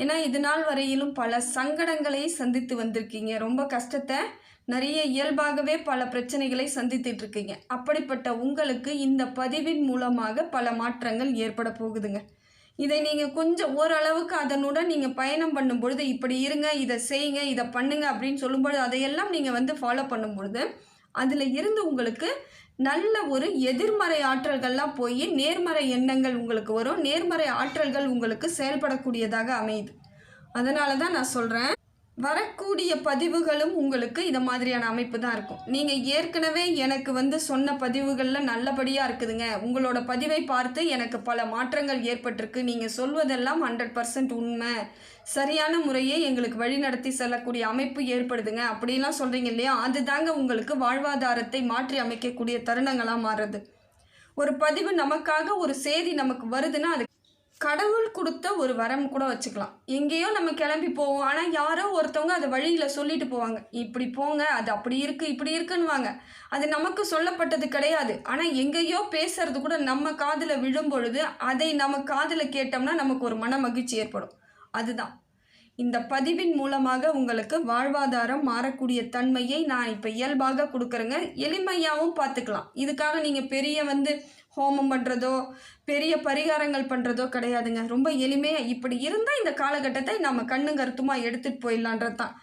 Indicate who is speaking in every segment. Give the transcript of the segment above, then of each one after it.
Speaker 1: ஏன்னா இது நாள் வரையிலும் பல சங்கடங்களை சந்தித்து வந்திருக்கீங்க. ரொம்ப கஷ்டத்தை நிறைய இயல்பாகவே பல பிரச்சனைகளை சந்தித்துட்டு இருக்கீங்க. அப்படிப்பட்ட உங்களுக்கு இந்த பதிவின் மூலமாக பல மாற்றங்கள் ஏற்பட போகுதுங்க. இதை நீங்கள் கொஞ்சம் ஓரளவுக்கு அதனுடன் நீங்கள் பயணம் பண்ணும் பொழுது இப்படி இருங்க இதை செய்யுங்க இதை பண்ணுங்க அப்படின்னு சொல்லும்பொழுது அதையெல்லாம் நீங்கள் வந்து ஃபாலோ பண்ணும் பொழுது அதில் இருந்து உங்களுக்கு நல்ல ஒரு எதிர்மறை ஆற்றல்கள்லாம் போய் நேர்மறை எண்ணங்கள் உங்களுக்கு வரும். நேர்மறை ஆற்றல்கள் உங்களுக்கு செயல்படக்கூடியதாக அமையுது. அதனால தான் நான் சொல்கிறேன் வரக்கூடிய பதிவுகளும் உங்களுக்கு இந்த மாதிரியான அமைப்பு தான் இருக்கும். நீங்கள் ஏற்கனவே எனக்கு வந்து சொன்ன பதிவுகளில் நல்லபடியாக இருக்குதுங்க. உங்களோட பதிவை பார்த்து எனக்கு பல மாற்றங்கள் ஏற்பட்டிருக்கு. நீங்கள் சொல்வதெல்லாம் ஹண்ட்ரட் பர்சன்ட் உண்மை. சரியான முறையே எங்களுக்கு வழிநடத்தி செல்லக்கூடிய அமைப்பு ஏற்படுதுங்க. அப்படிலாம் சொல்கிறீங்க இல்லையா? அதுதாங்க உங்களுக்கு வாழ்வாதாரத்தை மாற்றி அமைக்கக்கூடிய தருணங்களாக மாறுறது. ஒரு பதிவு நமக்காக ஒரு செய்தி நமக்கு வருதுன்னா அது கடவுள் கொடுத்த ஒரு வரம் கூட வச்சுக்கலாம். எங்கேயோ நம்ம கிளம்பி போவோம். ஆனால் யாரோ ஒருத்தவங்க அதை வழியில் சொல்லிட்டு போவாங்க. இப்படி போங்க அது அப்படி இருக்குது இப்படி இருக்குன்னுவாங்க. அது நமக்கு சொல்லப்பட்டது கிடையாது. ஆனால் எங்கேயோ பேசுறது கூட நம்ம காதில் விழும் பொழுது அதை நம்ம காதில் கேட்டோம்னா நமக்கு ஒரு மன மகிழ்ச்சி ஏற்படும். அதுதான். இந்த பதிவின் மூலமாக உங்களுக்கு வாழ்வாதாரம் மாறக்கூடிய தன்மையை நான் இப்போ இயல்பாக கொடுக்குறேங்க. எளிமையாகவும் பார்த்துக்கலாம். இதுக்காக நீங்கள் பெரிய வந்து ஹோமம் பண்ணுறதோ பெரிய பரிகாரங்கள் பண்ணுறதோ கிடையாதுங்க. ரொம்ப எளிமையாக இப்படி இருந்தால் இந்த காலகட்டத்தை நம்ம கண்ணு கருத்துமாக எடுத்துகிட்டு போயிடலான்றது தான்.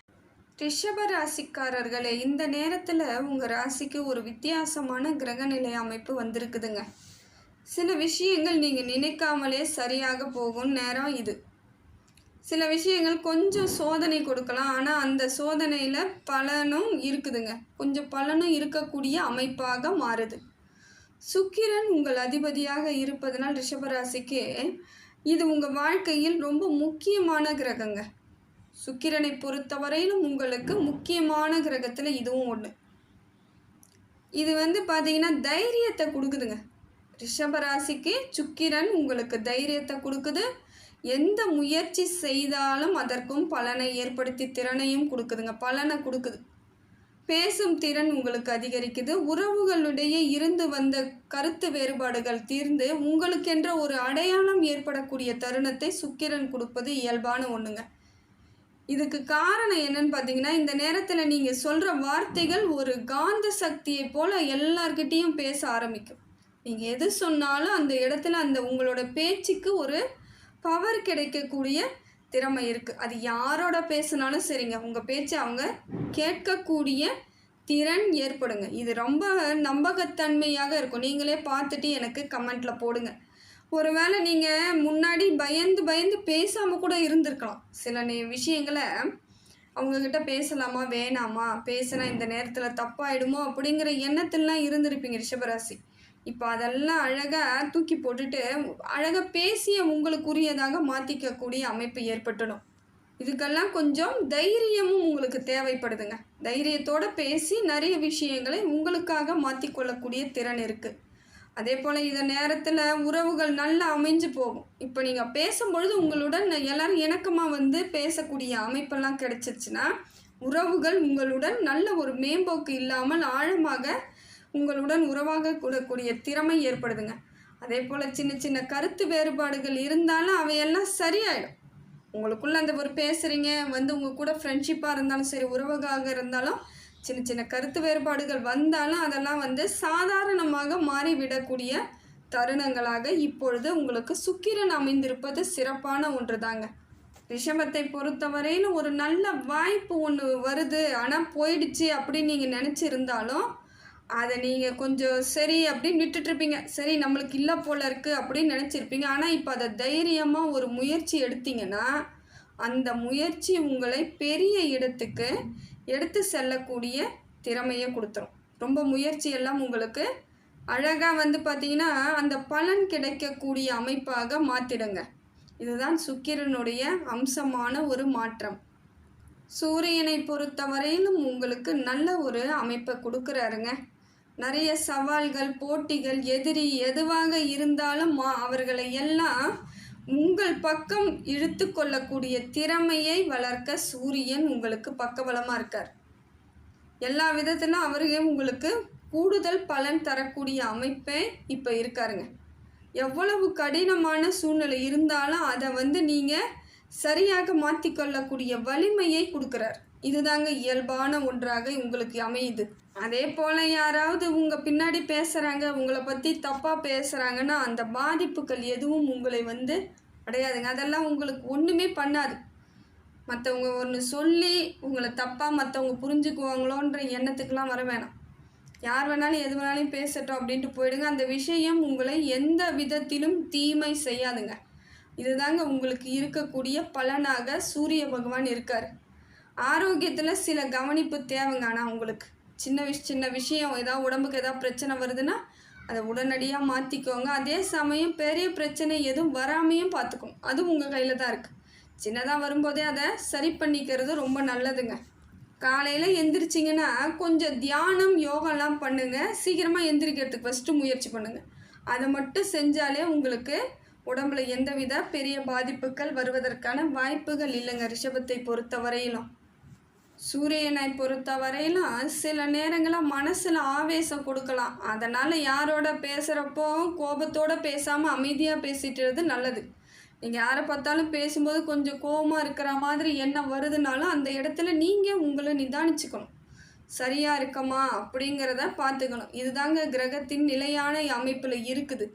Speaker 1: ரிஷப ராசிக்காரர்களே இந்த நேரத்தில் உங்கள் ராசிக்கு ஒரு வித்தியாசமான கிரகநிலை அமைப்பு வந்திருக்குதுங்க. சில விஷயங்கள் நீங்கள் நினைக்காமலே சரியாக போகும் நேரம் இது. சில விஷயங்கள் கொஞ்சம் சோதனை கொடுக்கலாம். ஆனால் அந்த சோதனையில் பலனும் இருக்குதுங்க. கொஞ்சம் பலனும் இருக்கக்கூடிய அமைப்பாக மாறுது. சுக்கிரன் உங்கள் அதிபதியாக இருப்பதனால் ரிஷபராசிக்கு இது உங்கள் வாழ்க்கையில் ரொம்ப முக்கியமான கிரகங்க. சுக்கிரனை பொறுத்தவரையிலும் உங்களுக்கு முக்கியமான கிரகத்தில் இதுவும் ஒன்று இது வந்து பார்த்தீங்கன்னா தைரியத்தை கொடுக்குதுங்க. ரிஷபராசிக்கு சுக்கிரன் உங்களுக்கு தைரியத்தை கொடுக்குது. எந்த முயற்சி செய்தாலும் அதற்கும் பலனை ஏற்படுத்தி திறனையும் கொடுக்குதுங்க. பலனை கொடுக்குது. பேசும் திறன் உங்களுக்கு அதிகரிக்குது. உறவுகளுடைய இருந்து வந்த கருத்து வேறுபாடுகள் தீர்ந்து உங்களுக்கென்ற ஒரு அடையாளம் ஏற்படக்கூடிய தருணத்தை சுக்கிரன் கொடுப்பது இயல்பான ஒன்றுங்க இதுக்கு காரணம் என்னன்னு பார்த்தீங்கன்னா இந்த நேரத்தில் நீங்கள் சொல்கிற வார்த்தைகள் ஒரு காந்த சக்தியை போல் எல்லார்கிட்டேயும் பேச ஆரம்பிக்கும். நீங்கள் எது சொன்னாலும் அந்த இடத்துல அந்த உங்களோட பேச்சுக்கு ஒரு பவர் கிடைக்கக்கூடிய திறமை இருக்குது அது யாரோட பேசுனாலும் சரிங்க. உங்கள் பேச்சு அவங்க கேட்கக்கூடிய திறன் ஏற்படுங்க. இது ரொம்ப நம்பகத்தன்மையாக இருக்கும். நீங்களே பார்த்துட்டு எனக்கு கமெண்ட்டில் போடுங்க. ஒருவேளை நீங்கள் முன்னாடி பயந்து பயந்து பேசாமல் கூட இருந்திருக்கலாம். சில நே விஷயங்களை அவங்கக்கிட்ட பேசலாமா வேணாமா? பேசினா இந்த நேரத்தில் தப்பாயிடுமோ அப்படிங்கிற எண்ணத்திலாம் இருந்திருப்பீங்க ரிஷபராசி. இப்போ அதெல்லாம் அழகாக தூக்கி போட்டுட்டு அழகாக பேசிய உங்களுக்குரியதாக மாற்றிக்கக்கூடிய அமைப்பு ஏற்பட்டணும். இதுக்கெல்லாம் கொஞ்சம் தைரியமும் உங்களுக்கு தேவைப்படுதுங்க. தைரியத்தோடு பேசி நிறைய விஷயங்களை உங்களுக்காக மாற்றிக்கொள்ளக்கூடிய திறன் இருக்குது அதே போல் இந்த நேரத்தில் உறவுகள் நல்லா அமைஞ்சு போகும். இப்போ நீங்கள் பேசும்பொழுது உங்களுடன் எல்லோரும் இணக்கமாக வந்து பேசக்கூடிய அமைப்பெல்லாம் கிடைச்சிருச்சுன்னா உறவுகள் உங்களுடன் நல்ல ஒரு மேம்போக்கு இல்லாமல் ஆழமாக உங்களுடன் உறவாக கூடக்கூடிய திறமை ஏற்படுதுங்க. அதே போல் சின்ன சின்ன கருத்து வேறுபாடுகள் இருந்தாலும் அவையெல்லாம் சரியாயிடும். உங்களுக்குள்ள அந்த ஒரு பேசுகிறீங்க வந்து உங்கள் கூட ஃப்ரெண்ட்ஷிப்பாக இருந்தாலும் சரி உறவுகாக இருந்தாலும் சின்ன சின்ன கருத்து வேறுபாடுகள் வந்தாலும் அதெல்லாம் வந்து சாதாரணமாக மாறிவிடக்கூடிய தருணங்களாக இப்பொழுது உங்களுக்கு சுக்கிரன் அமைந்திருப்பது சிறப்பான ஒன்று தாங்க ரிஷபத்தை பொறுத்தவரையிலும் ஒரு நல்ல வாய்ப்பு ஒன்று வருது. ஆனால் போயிடுச்சு அப்படின்னு நீங்கள் நினச்சிருந்தாலும் அதை நீங்கள் கொஞ்சம் சரி அப்படின்னு விட்டுட்ருப்பீங்க சரி நம்மளுக்கு இல்லை போல இருக்குது அப்படின்னு நினச்சிருப்பீங்க. ஆனால் இப்போ அதை தைரியமாக ஒரு முயற்சி எடுத்தீங்கன்னா அந்த முயற்சி உங்களை பெரிய இடத்துக்கு எடுத்து செல்லக்கூடிய திறமையை கொடுத்துரும். ரொம்ப முயற்சி எல்லாம் உங்களுக்கு அழகாக வந்து பார்த்தீங்கன்னா அந்த பலன் கிடைக்கக்கூடிய அமைப்பாக மாற்றிடுங்க இதுதான் சுக்கிரனுடைய அம்சமான ஒரு மாற்றம். சூரியனை பொறுத்தவரையிலும் உங்களுக்கு நல்ல ஒரு அமைப்பை கொடுக்குறாருங்க. நிறைய சவால்கள் போட்டிகள் எதிரி எதுவாக இருந்தாலும் மா- அவர்களை எல்லாம் உங்கள் பக்கம் இழுத்து கொள்ளக்கூடிய திறமையை வளர்க்க சூரியன் உங்களுக்கு பக்கபலமாக இருக்கார். எல்லா விதத்திலும் அவரே உங்களுக்கு கூடுதல் பலன் தரக்கூடிய அமைப்பே இப்போ இருக்காருங்க. எவ்வளவு கடினமான சூழ்நிலை இருந்தாலும் அதை வந்து நீங்கள் சரியாக மாற்றிக்கொள்ளக்கூடிய வலிமையை கொடுக்குறார். இதுதாங்க இயல்பான ஒன்றாக உங்களுக்கு அமையுது. அதே போல் யாராவது உங்கள் பின்னாடி பேசுகிறாங்க உங்களை பற்றி தப்பாக பேசுகிறாங்கன்னா அந்த பாதிப்புகள் எதுவும் உங்களை வந்து அடையாதுங்க. அதெல்லாம் உங்களுக்கு ஒன்றுமே பண்ணாது. மற்றவங்க ஒன்று சொல்லி உங்களை தப்பாக மற்றவங்க புரிஞ்சுக்குவாங்களோன்ற எண்ணத்துக்கெலாம் வர வேணாம். யார் வேணாலும் எது வேணாலும் பேசட்டும் அப்படின்ட்டு போயிடுங்க. அந்த விஷயம் உங்களை எந்த விதத்திலும் தீமை செய்யாதுங்க. இதுதாங்க உங்களுக்கு இருக்கக்கூடிய பலனாக சூரிய பகவான் இருக்கார். ஆரோக்கியத்தில் சில கவனிப்பு தேவைங்க ஆனால் உங்களுக்கு. சின்ன விஷ் சின்ன விஷயம் ஏதாவது உடம்புக்கு ஏதாவது பிரச்சனை வருதுன்னா அதை உடனடியாக மாற்றிக்கோங்க அதே சமயம் பெரிய பிரச்சனை எதுவும் வராமையும் பார்த்துக்கும் அதுவும் உங்கள் கையில் தான் இருக்குது சின்னதாக வரும்போதே அதை சரி பண்ணிக்கிறது ரொம்ப நல்லதுங்க. காலையில் எந்திரிச்சிங்கன்னா கொஞ்சம் தியானம் யோகாலாம் பண்ணுங்கள் சீக்கிரமாக எந்திரிக்கிறதுக்கு ஃபஸ்ட்டு முயற்சி பண்ணுங்கள் அதை மட்டும் செஞ்சாலே உங்களுக்கு உடம்புல எந்தவித பெரிய பாதிப்புகள் வருவதற்கான வாய்ப்புகள் இல்லைங்க. ரிஷபத்தை பொறுத்த வரையிலும் சூரியனை பொறுத்த வரையிலும் சில நேரங்களில் மனசில் ஆவேசம் கொடுக்கலாம். அதனால் யாரோட பேசுகிறப்போ கோபத்தோடு பேசாமல் அமைதியாக பேசிட்டுறது நல்லது. நீங்கள் யாரை பார்த்தாலும் பேசும்போது கொஞ்சம் கோபமாக இருக்கிற மாதிரி என்ன வருதுனாலும் அந்த இடத்துல நீங்கள் உங்களை நிதானிச்சுக்கணும். சரியாக இருக்கமா அப்படிங்கிறத பார்த்துக்கணும். இதுதாங்க கிரகத்தின் நிலையான அமைப்பில் இருக்குது.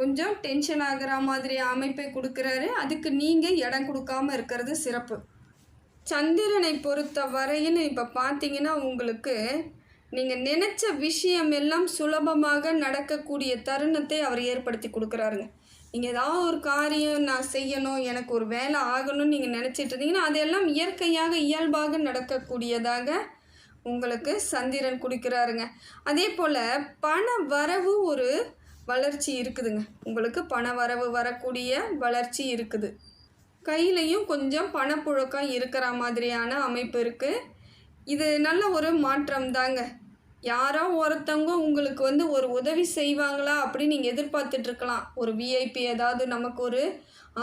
Speaker 1: கொஞ்சம் டென்ஷன் ஆகிற மாதிரி அமைப்பை கொடுக்குறாரு. அதுக்கு நீங்கள் இடம் கொடுக்காம இருக்கிறது சிறப்பு. சந்திரனை பொறுத்த வரையில் இப்போ பார்த்தீங்கன்னா உங்களுக்கு நீங்கள் நினச்ச விஷயம் எல்லாம் சுலபமாக நடக்கக்கூடிய தருணத்தை அவர் ஏற்படுத்தி கொடுக்குறாருங்க. நீங்கள் ஏதாவது ஒரு காரியம் நான் செய்யணும் எனக்கு ஒரு வேலை ஆகணும்னு நீங்கள் நினச்சிட்டு இருந்தீங்கன்னா அதெல்லாம் இயற்கையாக இயல்பாக நடக்கக்கூடியதாக உங்களுக்கு சந்திரன் கொடுக்குறாருங்க. அதே போல் பண வரவு ஒரு வளர்ச்சி இருக்குதுங்க. உங்களுக்கு பண வரவு வரக்கூடிய வளர்ச்சி இருக்குது. கையிலையும் கொஞ்சம் பணப்புழக்கம் இருக்கிற மாதிரியான அமைப்பு இருக்குது இது நல்ல ஒரு மாற்றம் தாங்க. யாரோ ஒருத்தவங்க உங்களுக்கு வந்து ஒரு உதவி செய்வாங்களா அப்படின்னு நீங்கள் எதிர்பார்த்துட்ருக்கலாம் ஒரு விஐபி ஏதாவது நமக்கு ஒரு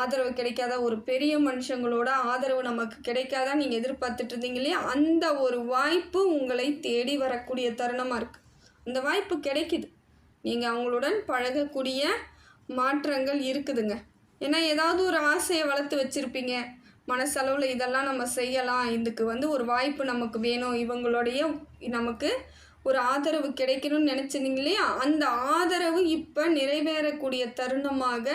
Speaker 1: ஆதரவு கிடைக்காத ஒரு பெரிய மனுஷங்களோட ஆதரவு நமக்கு கிடைக்காதா நீங்கள் எதிர்பார்த்துட்டு இருந்தீங்க இல்லையா? அந்த ஒரு வாய்ப்பு உங்களை தேடி வரக்கூடிய தருணமாக இருக்குது அந்த வாய்ப்பு கிடைக்குது. நீங்கள் அவங்களுடன் பழகக்கூடிய மாற்றங்கள் இருக்குதுங்க. ஏன்னா ஏதாவது ஒரு ஆசையை வளர்த்து வச்சுருப்பீங்க. மனசளவில் இதெல்லாம் நம்ம செய்யலாம். இதுக்கு வந்து ஒரு வாய்ப்பு நமக்கு வேணும். இவங்களுடைய நமக்கு ஒரு ஆதரவு கிடைக்கணும்னு நினச்சிருந்தீங்க இல்லையா? அந்த ஆதரவு இப்போ நிறைவேறக்கூடிய தருணமாக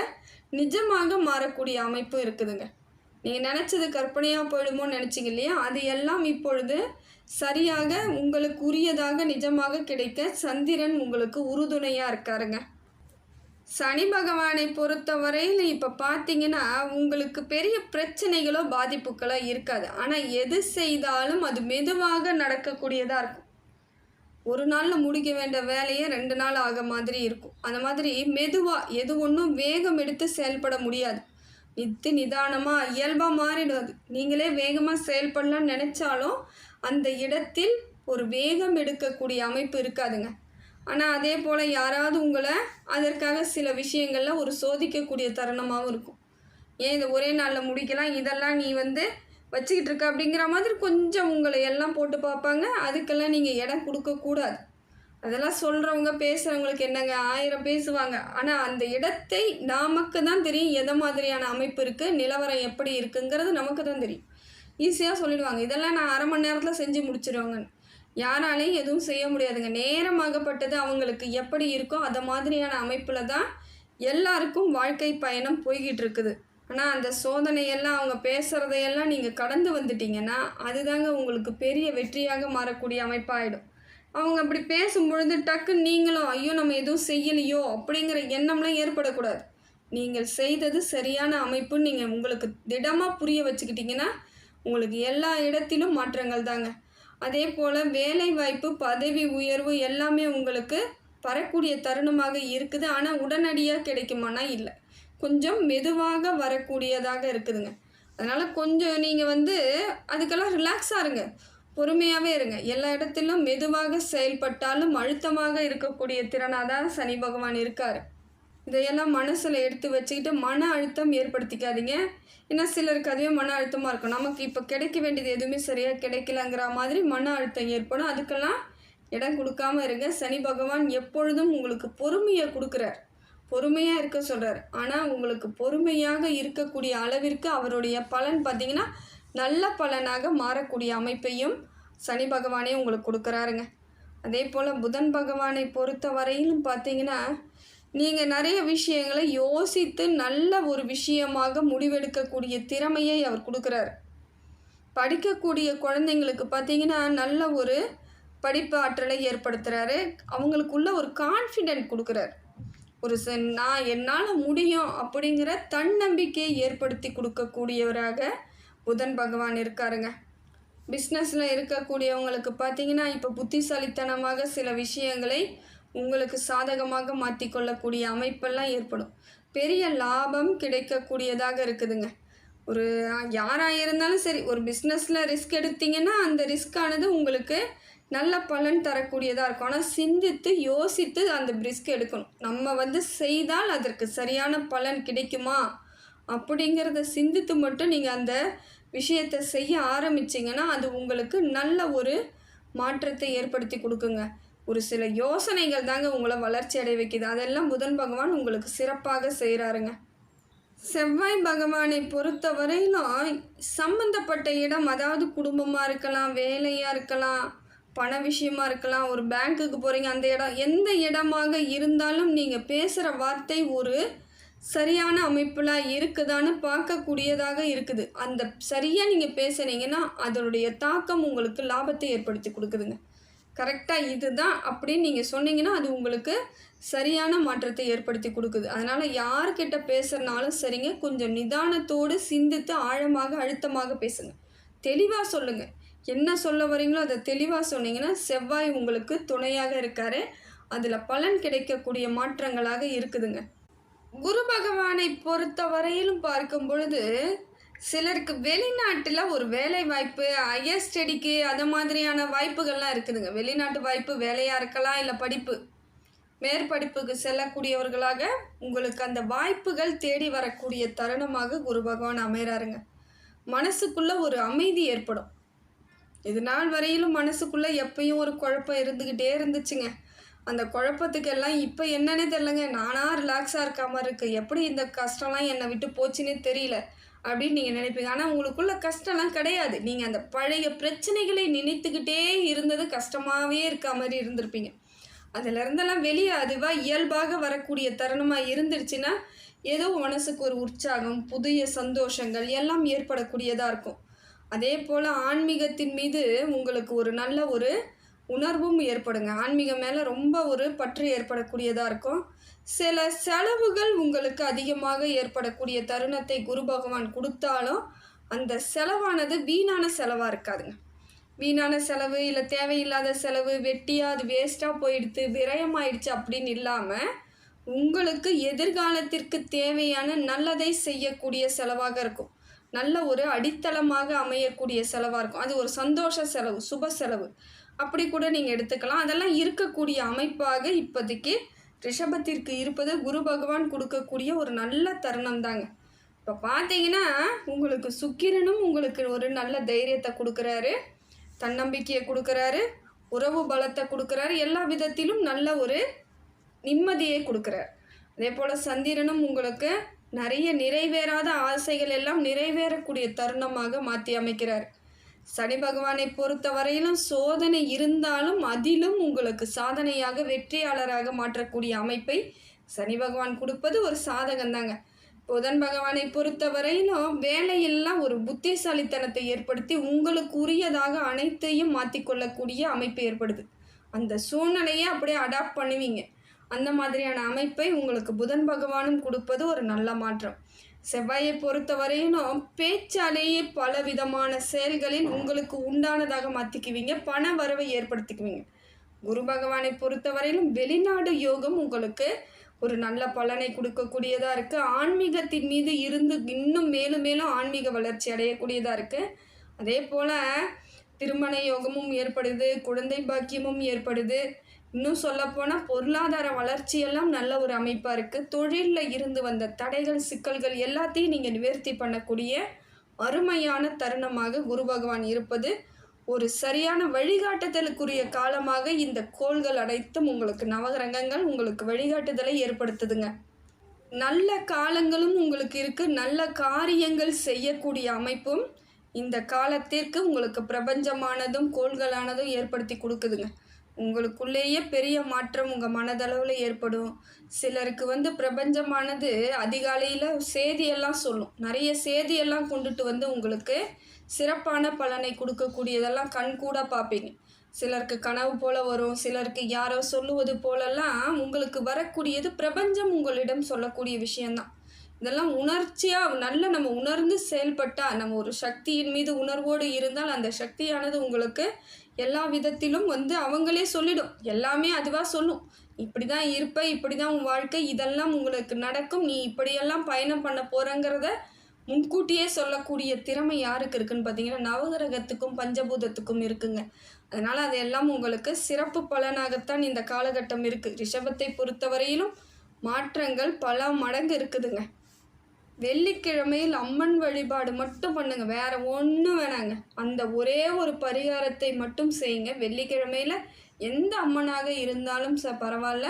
Speaker 1: நிஜமாக மாறக்கூடிய அமைப்பு இருக்குதுங்க. நீங்கள் நினச்சது கற்பனையாக போயிடுமோன்னு நினச்சிங்க இல்லையா? அது எல்லாம் இப்பொழுது சரியாக உங்களுக்கு உரியதாக நிஜமாக கிடைக்க சந்திரன் உங்களுக்கு உறுதுணையாக இருக்காருங்க. சனி பகவானை பொறுத்தவரையில் இப்போ பார்த்தீங்கன்னா உங்களுக்கு பெரிய பிரச்சனைகளோ பாதிப்புகளோ இருக்காது. ஆனால் எது செய்தாலும் அது மெதுவாக நடக்கக்கூடியதாக இருக்கும். ஒரு நாளில் முடிக்க வேண்டிய வேலையை ரெண்டு நாள் ஆக மாதிரி இருக்கும். அந்த மாதிரி மெதுவாக எது ஒன்றும் வேகம் எடுத்து செயல்பட முடியாது. நித்து நிதானமாக இயல்பாக மாறிடும் அது நீங்களே வேகமாக செயல்படலாம்னு நினச்சாலும் அந்த இடத்தில் ஒரு வேகம் எடுக்கக்கூடிய அமைப்பு இருக்காதுங்க. ஆனால் அதே போல் யாராவது உங்களை அதற்காக சில விஷயங்களில் ஒரு சோதிக்கக்கூடிய தருணமாகவும் இருக்கும். ஏன் இதை ஒரே நாளில் முடிக்கலாம்? இதெல்லாம் நீ வந்து வச்சுக்கிட்டு இருக்க அப்படிங்கிற மாதிரி கொஞ்சம் உங்களை எல்லாம் போட்டு பார்ப்பாங்க. அதுக்கெல்லாம் நீங்கள் இடம் கொடுக்கக்கூடாது அதெல்லாம் சொல்கிறவங்க பேசுகிறவங்களுக்கு என்னங்க? ஆயிரம் பேசுவாங்க. ஆனால் அந்த இடத்தை நமக்கு தான் தெரியும். எதை மாதிரியான அமைப்பு இருக்குது நிலவரம் எப்படி இருக்குங்கிறது நமக்கு தான் தெரியும். ஈஸியாக சொல்லிடுவாங்க. இதெல்லாம் நான் அரை மணி நேரத்தில் செஞ்சு முடிச்சிடுவாங்கன்னு யாராலையும் எதுவும் செய்ய முடியாதுங்க. நேரமாகப்பட்டது அவங்களுக்கு எப்படி இருக்கோ அதை மாதிரியான அமைப்பில் தான் எல்லாருக்கும் வாழ்க்கை பயணம் போய்கிட்டு இருக்குது ஆனால் அந்த சோதனையெல்லாம் அவங்க பேசுகிறதையெல்லாம் நீங்கள் கடந்து வந்துட்டீங்கன்னா அதுதாங்க உங்களுக்கு பெரிய வெற்றியாக மாறக்கூடிய அமைப்பாகிடும் அவங்க அப்படி பேசும்பொழுது டக்கு நீங்களும் ஐயோ நம்ம எதுவும் செய்யலையோ அப்படிங்கிற எண்ணம்லாம் ஏற்படக்கூடாது. நீங்கள் செய்தது சரியான அமைப்புன்னு நீங்கள் உங்களுக்கு திடமாக புரிய வச்சுக்கிட்டிங்கன்னா உங்களுக்கு எல்லா இடத்திலும் மாற்றங்கள் தாங்க. அதே போல் வேலை வாய்ப்பு பதவி உயர்வு எல்லாமே உங்களுக்கு வரக்கூடிய தருணமாக இருக்குது. ஆனால் உடனடியாக கிடைக்குமானா இல்லை. கொஞ்சம் மெதுவாக வரக்கூடியதாக இருக்குதுங்க. அதனால் கொஞ்சம் நீங்கள் வந்து அதுக்கெல்லாம் ரிலாக்ஸாக இருங்க. பொறுமையாகவே இருங்க. எல்லா இடத்திலும் மெதுவாக செயல்பட்டாலும் அழுத்தமாக இருக்கக்கூடிய திறனாக தான் சனி பகவான் இருக்கார். இதையெல்லாம் மனசில் எடுத்து வச்சுக்கிட்டு மன அழுத்தம் ஏற்படுத்திக்காதீங்க. ஏன்னா சிலருக்கு அதுவே மன அழுத்தமாக இருக்கும். நமக்கு இப்போ கிடைக்க வேண்டியது எதுவுமே சரியாக கிடைக்கலங்கிற மாதிரி மன அழுத்தம் ஏற்படும். அதுக்கெல்லாம் இடம் கொடுக்காம இருங்க. சனி பகவான் எப்பொழுதும் உங்களுக்கு பொறுமையை கொடுக்குறார். பொறுமையாக இருக்க சொல்கிறார் ஆனால் உங்களுக்கு பொறுமையாக இருக்கக்கூடிய அளவிற்கு அவருடைய பலன் பார்த்திங்கன்னா நல்ல பலனாக மாறக்கூடிய அமைப்பையும் சனி பகவானே உங்களுக்கு கொடுக்குறாருங்க. அதே போல் புதன் பகவானை பொறுத்த வரையிலும் பார்த்தீங்கன்னா நீங்கள் நிறைய விஷயங்களை யோசித்து நல்ல ஒரு விஷயமாக முடிவெடுக்கக்கூடிய திறமையை அவர் கொடுக்குறாரு. படிக்கக்கூடிய குழந்தைங்களுக்கு பார்த்தீங்கன்னா நல்ல ஒரு படிப்பு ஆற்றலை ஏற்படுத்துகிறாரு அவங்களுக்குள்ள ஒரு கான்ஃபிடென்ட் கொடுக்குறாரு. ஒரு ச நான் என்னால் முடியும் அப்படிங்கிற தன்னம்பிக்கையை ஏற்படுத்தி கொடுக்கக்கூடியவராக புதன் பகவான் இருக்காருங்க. பிஸ்னஸில் இருக்கக்கூடியவங்களுக்கு பார்த்தீங்கன்னா இப்போ புத்திசாலித்தனமாக சில விஷயங்களை உங்களுக்கு சாதகமாக மாற்றிக்கொள்ளக்கூடிய அமைப்பெல்லாம் ஏற்படும். பெரிய லாபம் கிடைக்கக்கூடியதாக இருக்குதுங்க. ஒரு யாராக இருந்தாலும் சரி ஒரு பிஸ்னஸில் ரிஸ்க் எடுத்தீங்கன்னா அந்த ரிஸ்க்கானது உங்களுக்கு நல்ல பலன் தரக்கூடியதாக இருக்கும். ஆனால் சிந்தித்து யோசித்து அந்த ரிஸ்க் எடுக்கணும். நம்ம வந்து செய்தால் அதற்கு சரியான பலன் கிடைக்குமா? அப்படிங்கிறத சிந்தித்து மட்டும் நீங்கள் அந்த விஷயத்தை செய்ய ஆரம்பிச்சிங்கன்னா அது உங்களுக்கு நல்ல ஒரு மாற்றத்தை ஏற்படுத்தி கொடுக்குங்க. ஒரு சில யோசனைகள் தாங்க உங்களை வளர்ச்சி அடைய வைக்குது. அதெல்லாம் புதன் பகவான் உங்களுக்கு சிறப்பாக செய்கிறாருங்க செவ்வாய் பகவானை பொறுத்த வரையிலும் சம்மந்தப்பட்ட இடம் அதாவது குடும்பமாக இருக்கலாம் வேலையாக இருக்கலாம் பண விஷயமா இருக்கலாம் ஒரு பேங்க்குக்கு போகிறீங்க அந்த இடம் எந்த இடமாக இருந்தாலும் நீங்கள் பேசுகிற வார்த்தை ஒரு சரியான அமைப்பில் இருக்குதான்னு பார்க்கக்கூடியதாக இருக்குது. அந்த சரியாக நீங்கள் பேசுனீங்கன்னா அதனுடைய தாக்கம் உங்களுக்கு லாபத்தை ஏற்படுத்தி கொடுக்குதுங்க. கரெக்டாக இதுதான் அப்படின்னு நீங்கள் சொன்னீங்கன்னா அது உங்களுக்கு சரியான மாற்றத்தை ஏற்படுத்தி கொடுக்குது. அதனால் யார்கிட்ட பேசுகிறனாலும் சரிங்க. கொஞ்சம் நிதானத்தோடு சிந்தித்து ஆழமாக அழுத்தமாக பேசுங்க. தெளிவாக சொல்லுங்கள் என்ன சொல்ல வரீங்களோ அதை தெளிவாக சொன்னீங்கன்னா செவ்வாய் உங்களுக்கு துணையாக இருக்காரு. அதில் பலன் கிடைக்கக்கூடிய மாற்றங்களாக இருக்குதுங்க. குரு பகவானை பொறுத்த வரையிலும் பார்க்கும் பொழுது சிலருக்கு வெளிநாட்டில் ஒரு வேலை வாய்ப்பு ஹையர் ஸ்டடிக்கு அது மாதிரியான வாய்ப்புகள்லாம் இருக்குதுங்க. வெளிநாட்டு வாய்ப்பு வேலையாக இருக்கலாம் இல்லை படிப்பு. மேற்படிப்புக்கு செல்லக்கூடியவர்களாக உங்களுக்கு அந்த வாய்ப்புகள் தேடி வரக்கூடிய தருணமாக குரு பகவான் அமைகிறாருங்க மனசுக்குள்ளே ஒரு அமைதி ஏற்படும். இது நாள் வரையிலும் மனசுக்குள்ளே எப்பயும் ஒரு குழப்பம் இருந்துக்கிட்டே இருந்துச்சுங்க. அந்த குழப்பத்துக்கெல்லாம் இப்போ என்னன்னே தெரிலங்க நானாக ரிலாக்ஸாக இருக்க மாதிரி இருக்குது எப்படி இந்த கஷ்டம்லாம் என்னை விட்டு போச்சுன்னே தெரியல. அப்படின்னு நீங்கள் நினைப்பீங்க. ஆனால் உங்களுக்குள்ள கஷ்டம்லாம் கிடையாது. நீங்கள் அந்த பழைய பிரச்சனைகளை நினைத்துக்கிட்டே இருந்தது கஷ்டமாகவே இருக்க மாதிரி இருந்திருப்பீங்க. அதிலருந்தெல்லாம் வெளியே அதுவாக இயல்பாக வரக்கூடிய தருணமாக இருந்துருச்சுன்னா ஏதோ மனசுக்கு ஒரு உற்சாகம் புதிய சந்தோஷங்கள் எல்லாம் ஏற்படக்கூடியதாக இருக்கும். அதே போல் ஆன்மீகத்தின் மீது உங்களுக்கு ஒரு நல்ல ஒரு உணர்வும் ஏற்படுங்க. ஆன்மீகம் மேலே ரொம்ப ஒரு பற்று ஏற்படக்கூடியதாக இருக்கும். சில செலவுகள் உங்களுக்கு அதிகமாக ஏற்படக்கூடிய தருணத்தை குரு பகவான் கொடுத்தாலும் அந்த செலவானது வீணான செலவாக இருக்காதுங்க. வீணான செலவு இல்லை தேவையில்லாத செலவு வெட்டியாக அது வேஸ்ட்டாக போயிடுத்து விரயமாயிடுச்சு அப்படின்னு இல்லாமல் உங்களுக்கு எதிர்காலத்திற்கு தேவையான நல்லதை செய்யக்கூடிய செலவாக இருக்கும். நல்ல ஒரு அடித்தளமாக அமையக்கூடிய செலவாக இருக்கும். அது ஒரு சந்தோஷ செலவு சுப செலவு. அப்படி கூட நீங்கள் எடுத்துக்கலாம். அதெல்லாம் இருக்கக்கூடிய அமைப்பாக இப்போதைக்கு ரிஷபத்திற்கு இருப்பது குரு பகவான் கொடுக்கக்கூடிய ஒரு நல்ல தருணம் தாங்க இப்போ பார்த்தீங்கன்னா உங்களுக்கு சுக்கிரனும் உங்களுக்கு ஒரு நல்ல தைரியத்தை கொடுக்குறாரு. தன்னம்பிக்கையை கொடுக்குறாரு. உறவு பலத்தை கொடுக்குறாரு. எல்லா விதத்திலும் நல்ல ஒரு நிம்மதியை கொடுக்குறார். அதே போல் சந்திரனும் உங்களுக்கு நிறைய நிறைவேறாத ஆசைகள் எல்லாம் நிறைவேறக்கூடிய தருணமாக மாற்றி அமைக்கிறார். சனி பகவானை பொறுத்த வரையிலும் சோதனை இருந்தாலும் அதிலும் உங்களுக்கு சாதனையாக வெற்றியாளராக மாற்றக்கூடிய அமைப்பை சனி பகவான் கொடுப்பது ஒரு சாதகம் தாங்க புதன் பகவானை பொறுத்த வரையிலும் வேலையெல்லாம் ஒரு புத்திசாலித்தனத்தை ஏற்படுத்தி உங்களுக்கு உரியதாக அனைத்தையும் மாற்றிக்கொள்ளக்கூடிய அமைப்பு ஏற்படுது. அந்த சூழ்நிலையை அப்படியே அடாப்ட் பண்ணுவீங்க. அந்த மாதிரியான அமைப்பை உங்களுக்கு புதன் பகவானும் கொடுப்பது ஒரு நல்ல மாற்றம். செவ்வாயை பொறுத்தவரையிலும் பேச்சாலேயே பல விதமான செயல்களில் உங்களுக்கு உண்டானதாக மாற்றிக்குவீங்க பண வரவை ஏற்படுத்திக்குவீங்க. குரு பகவானை பொறுத்தவரையிலும் வெளிநாடு யோகம் உங்களுக்கு ஒரு நல்ல பலனை கொடுக்கக்கூடியதாக இருக்குது ஆன்மீகத்தின் மீது இருந்து இன்னும் மேலும் மேலும் ஆன்மீக வளர்ச்சி அடையக்கூடியதாக இருக்குது அதே போல் திருமண யோகமும் ஏற்படுது குழந்தை பாக்கியமும் ஏற்படுது. இன்னும் சொல்லப்போனால் பொருளாதார வளர்ச்சியெல்லாம் நல்ல ஒரு அமைப்பாக இருக்குது தொழிலில் இருந்து வந்த தடைகள் சிக்கல்கள் எல்லாத்தையும் நீங்கள் நிவர்த்தி பண்ணக்கூடிய அருமையான தருணமாக குரு பகவான் இருப்பது. ஒரு சரியான வழிகாட்டுதலுக்குரிய காலமாக இந்த கோள்கள் அனைத்தும் உங்களுக்கு நவகிரகங்கள் உங்களுக்கு வழிகாட்டுதலை ஏற்படுத்துதுங்க. நல்ல காலங்களும் உங்களுக்கு இருக்குது நல்ல காரியங்கள் செய்யக்கூடிய அமைப்பும் இந்த காலத்திற்கு உங்களுக்கு பிரபஞ்சமானதும் கோள்களானதும் ஏற்படுத்தி கொடுக்குதுங்க. உங்களுக்குள்ளேயே பெரிய மாற்றம் உங்கள் மனதளவில் ஏற்படும். சிலருக்கு வந்து பிரபஞ்சமானது அதிகாலையில் சேதியெல்லாம் சொல்லும். நிறைய சேதியெல்லாம் கொண்டுட்டு வந்து உங்களுக்கு சிறப்பான பலனை கொடுக்கக்கூடியதெல்லாம் கண்கூட பார்ப்பீங்க. சிலருக்கு கனவு போல வரும். சிலருக்கு யாரோ சொல்லுவது போலெல்லாம் உங்களுக்கு வரக்கூடியது பிரபஞ்சம் உங்களிடம் சொல்லக்கூடிய விஷயந்தான் இதெல்லாம் உணர்ச்சியாக நல்ல நம்ம உணர்ந்து செயல்பட்டால் நம்ம ஒரு சக்தியின் மீது உணர்வோடு இருந்தால் அந்த சக்தியானது உங்களுக்கு எல்லா விதத்திலும் வந்து அவங்களே சொல்லிடும். எல்லாமே அதுவாக சொல்லும். இப்படி தான் இருப்ப இப்படி தான் உன் வாழ்க்கை இதெல்லாம் உங்களுக்கு நடக்கும். நீ இப்படியெல்லாம் பயணம் பண்ண போகிறங்கிறத முன்கூட்டியே சொல்லக்கூடிய திறமை யாருக்கு இருக்குன்னு பார்த்தீங்கன்னா நவகிரகத்துக்கும் பஞ்சபூதத்துக்கும் இருக்குங்க. அதனால் அதெல்லாம் உங்களுக்கு சிறப்பு பலனாகத்தான் இந்த காலகட்டம் இருக்குது ரிஷபத்தை பொறுத்தவரையிலும் மாற்றங்கள் பல மடங்கு இருக்குதுங்க. வெள்ளிக்கிழமையில் அம்மன் வழிபாடு மட்டும் பண்ணுங்க. வேற ஒன்றும் வேணாங்க. அந்த ஒரே ஒரு பரிகாரத்தை மட்டும் செய்யுங்க. வெள்ளிக்கிழமையில் எந்த அம்மனாக இருந்தாலும் ச பரவாயில்ல.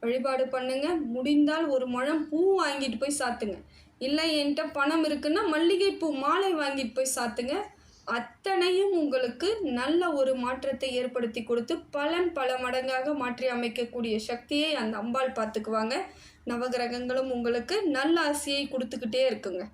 Speaker 1: வழிபாடு பண்ணுங்க. முடிந்தால் ஒரு முழம் பூ வாங்கிட்டு போய் சாத்துங்க. இல்லை என்கிட்ட பணம் இருக்குன்னா மல்லிகைப்பூ மாலை வாங்கிட்டு போய் சாத்துங்க. அத்தனையும் உங்களுக்கு நல்ல ஒரு மாற்றத்தை ஏற்படுத்தி கொடுத்து பலன் பல மடங்காக மாற்றி அமைக்கக்கூடிய சக்தியை அந்த அம்பாள் பார்த்துக்குவாங்க. நவகிரகங்களும் உங்களுக்கு நல்ல ஆசையை கொடுத்துக்கிட்டே இருக்குங்க.